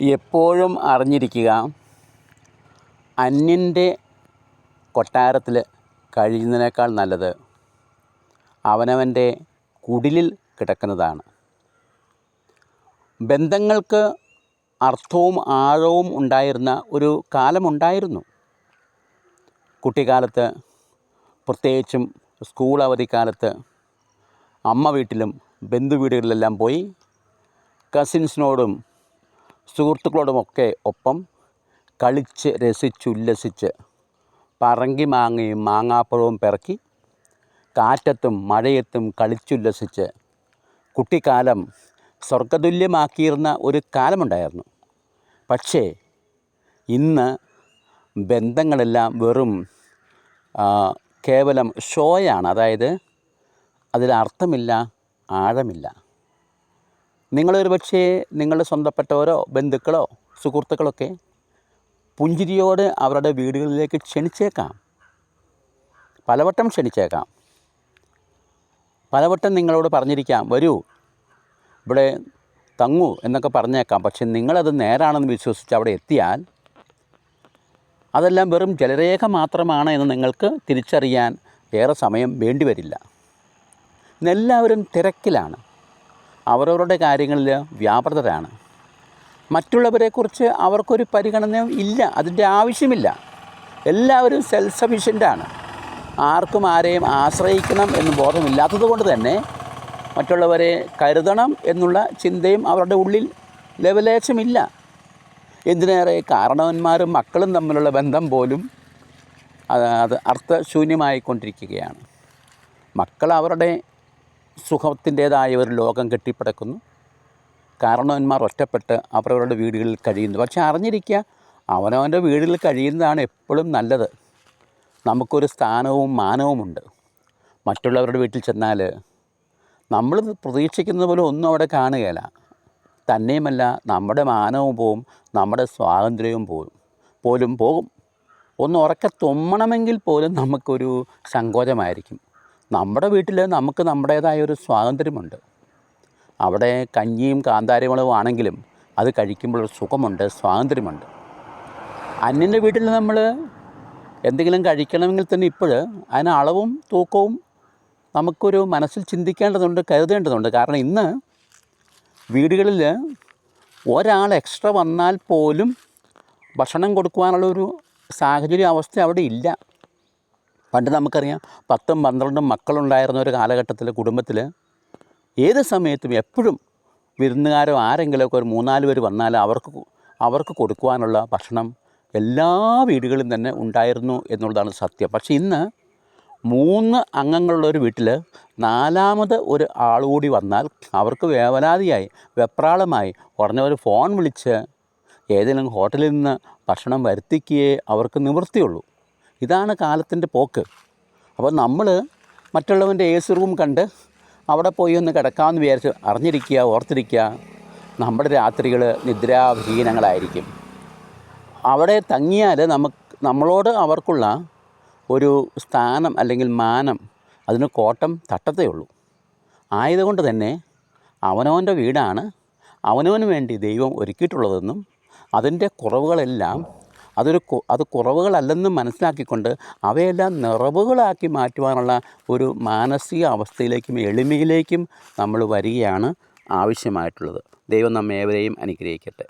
എപ്പോഴും അറിഞ്ഞിരിക്കുക അന്യന്റെ കൊട്ടാരത്തിൽ കഴിയുന്നതിനേക്കാൾ നല്ലത് അവനവന്റെ കുടിലിൽ കിടക്കുന്നതാണ്. ബന്ധങ്ങൾക്ക് അർത്ഥവും ആഴവും ഉണ്ടായിരുന്ന ഒരു കാലമുണ്ടായിരുന്നു. കുട്ടിക്കാലത്ത് പ്രത്യേകിച്ചും സ്കൂൾ അവധിക്കാലത്ത് അമ്മ വീട്ടിലും ബന്ധുവീടുകളിലെല്ലാം പോയി കസിൻസിനോടും സുഹൃത്തുക്കളോടുമൊക്കെ ഒപ്പം കളിച്ച് രസിച്ച് ഉല്ലസിച്ച് പറങ്കി മാങ്ങയും മാങ്ങാപ്പഴവും പിറക്കി കാറ്റത്തും മഴയത്തും കളിച്ചുല്ലസിച്ച് കുട്ടിക്കാലം സ്വർഗതുല്യമാക്കിയിരുന്ന ഒരു കാലമുണ്ടായിരുന്നു. പക്ഷേ ഇന്ന് ബന്ധങ്ങളെല്ലാം വെറും കേവലം ഷോയാണ്. അതായത് അതിൽ അർത്ഥമില്ല ആഴമില്ല. നിങ്ങളൊരു പക്ഷേ നിങ്ങളുടെ സ്വന്തപ്പെട്ടവരോ ബന്ധുക്കളോ സുഹൃത്തുക്കളൊക്കെ പുഞ്ചിരിയോട് അവരുടെ വീടുകളിലേക്ക് ക്ഷണിച്ചേക്കാം. പലവട്ടം ക്ഷണിച്ചേക്കാം. പലവട്ടം നിങ്ങളോട് പറഞ്ഞിരിക്കാം വരൂ ഇവിടെ തങ്ങൂ എന്നൊക്കെ പറഞ്ഞേക്കാം. പക്ഷെ നിങ്ങളത് നേരാണെന്ന് വിശ്വസിച്ച് അവിടെ എത്തിയാൽ അതെല്ലാം വെറും ജലരേഖ മാത്രമാണ് എന്ന് നിങ്ങൾക്ക് തിരിച്ചറിയാൻ ഏറെ സമയം വേണ്ടിവരില്ല. ഇന്നെല്ലാവരും തിരക്കിലാണ്. അവരവരുടെ കാര്യങ്ങളിൽ വ്യാപൃതരാണ്. മറ്റുള്ളവരെക്കുറിച്ച് അവർക്കൊരു പരിഗണനയും ഇല്ല അതിന്റെ ആവശ്യമില്ല. എല്ലാവരും സെൽഫ് സഫീഷ്യന്റാണ് ആർക്കും ആരെയും ആശ്രയിക്കണം എന്ന് ബോധമില്ലാത്തത് കൊണ്ട് തന്നെ മറ്റുള്ളവരെ കരുതണം എന്നുള്ള ചിന്തയും അവരുടെ ഉള്ളിൽ ലെവലേശമില്ല എന്തിനേറെ കാരണവന്മാരും മക്കളും തമ്മിലുള്ള ബന്ധം പോലും അത് അർത്ഥശൂന്യമായിക്കൊണ്ടിരിക്കുകയാണ്. മക്കൾ അവരുടെ സുഖത്തിന്റേതായ ഒരു ലോകം കെട്ടിപ്പടക്കുന്നു. കാരണവന്മാർ ഒറ്റപ്പെട്ട് അവരവരുടെ വീടുകളിൽ കഴിയുന്നു. പക്ഷെ അറിഞ്ഞിരിക്കുക അവനവന്റെ വീടുകളിൽ കഴിയുന്നതാണ് എപ്പോഴും നല്ലത്. നമുക്കൊരു സ്ഥാനവും മാനവുമുണ്ട് മറ്റുള്ളവരുടെ വീട്ടിൽ ചെന്നാൽ നമ്മൾ പ്രതീക്ഷിക്കുന്ന പോലെ ഒന്നും അവിടെ കാണുകയില്ല. തന്നെയുമല്ല നമ്മുടെ മാനവും പോവും നമ്മുടെ സ്വാതന്ത്ര്യവും പോവും പോലും പോകും. ഒന്ന് ഉറക്കെ തുമ്മണമെങ്കിൽ പോലും നമുക്കൊരു സങ്കോചമായിരിക്കും. നമ്മുടെ വീട്ടിൽ നമുക്ക് നമ്മുടേതായ ഒരു സ്വാതന്ത്ര്യമുണ്ട്. അവിടെ കഞ്ഞിയും കാന്താരിമുളകും ആണെങ്കിലും അത് കഴിക്കുമ്പോൾ ഒരു സുഖമുണ്ട് സ്വാതന്ത്ര്യമുണ്ട്. അന്യന്റെ വീട്ടിൽ നമ്മൾ എന്തെങ്കിലും കഴിക്കണമെങ്കിൽ തന്നെ ഇപ്പോൾ അതിന് അളവും തൂക്കവും നമുക്കൊരു മനസ്സിൽ ചിന്തിക്കേണ്ടതുണ്ട് കരുതേണ്ടതുണ്ട്. കാരണം ഇന്ന് വീടുകളിൽ ഒരാൾ എക്സ്ട്രാ വന്നാൽ പോലും ഭക്ഷണം കൊടുക്കുവാനുള്ളൊരു സാഹചര്യം അവസ്ഥ അവിടെ ഇല്ല. പണ്ട് നമുക്കറിയാം പത്തും പന്ത്രണ്ടും മക്കളുണ്ടായിരുന്ന ഒരു കാലഘട്ടത്തിൽ കുടുംബത്തിൽ ഏത് സമയത്തും എപ്പോഴും വിരുന്നുകാരോ ആരെങ്കിലുമൊക്കെ ഒരു മൂന്നാൽ പേര് വന്നാൽ അവർക്ക് അവർക്ക് കൊടുക്കുവാനുള്ള ഭക്ഷണം എല്ലാ വീടുകളിലും തന്നെ ഉണ്ടായിരുന്നു എന്നുള്ളതാണ് സത്യം. പക്ഷേ ഇന്ന് മൂന്ന് അംഗങ്ങളുള്ള ഒരു വീട്ടിൽ നാലാമത് ഒരു ആൾ കൂടി വന്നാൽ അവർക്ക് വേവലാതിയായി വെപ്രാളമായി ഉടനെ ഒരു ഫോൺ വിളിച്ച് ഏതെങ്കിലും ഹോട്ടലിൽ നിന്ന് ഭക്ഷണം വരുത്തിക്കുകയേ അവർക്ക് നിവൃത്തിയുള്ളൂ. ഇതാണ് കാലത്തിന്റെ പോക്ക്. അപ്പോൾ നമ്മൾ മറ്റുള്ളവന്റെ എ സി റൂം കണ്ട് അവിടെ പോയി ഒന്ന് കിടക്കാമെന്ന് വിചാരിച്ച് അറിഞ്ഞിരിക്കുക ഓർത്തിരിക്കുക നമ്മുടെ രാത്രികൾ നിദ്രാവിഹീനങ്ങളായിരിക്കും അവിടെ തങ്ങിയാൽ നമുക്ക് നമ്മളോട് അവർക്കുള്ള ഒരു സ്ഥാനം അല്ലെങ്കിൽ മാനം അതിന് കോട്ടം തട്ടത്തേ ഉള്ളൂ. ആയതുകൊണ്ട് തന്നെ അവനവന്റെ വീടാണ് അവനവന് വേണ്ടി ദൈവം ഒരുക്കിയിട്ടുള്ളതെന്നും അതിന്റെ കുറവുകളെല്ലാം അതൊരു അത് കുറവുകളല്ലെന്ന് മനസ്സിലാക്കിക്കൊണ്ട് അവയെല്ലാം നിറവുകളാക്കി മാറ്റുവാനുള്ള ഒരു മാനസിക അവസ്ഥയിലേക്കും എളിമയിലേക്കും നമ്മൾ വരികയാണ് ആവശ്യമായിട്ടുള്ളത്. ദൈവം നമ്മേവരെയും അനുഗ്രഹിക്കട്ടെ.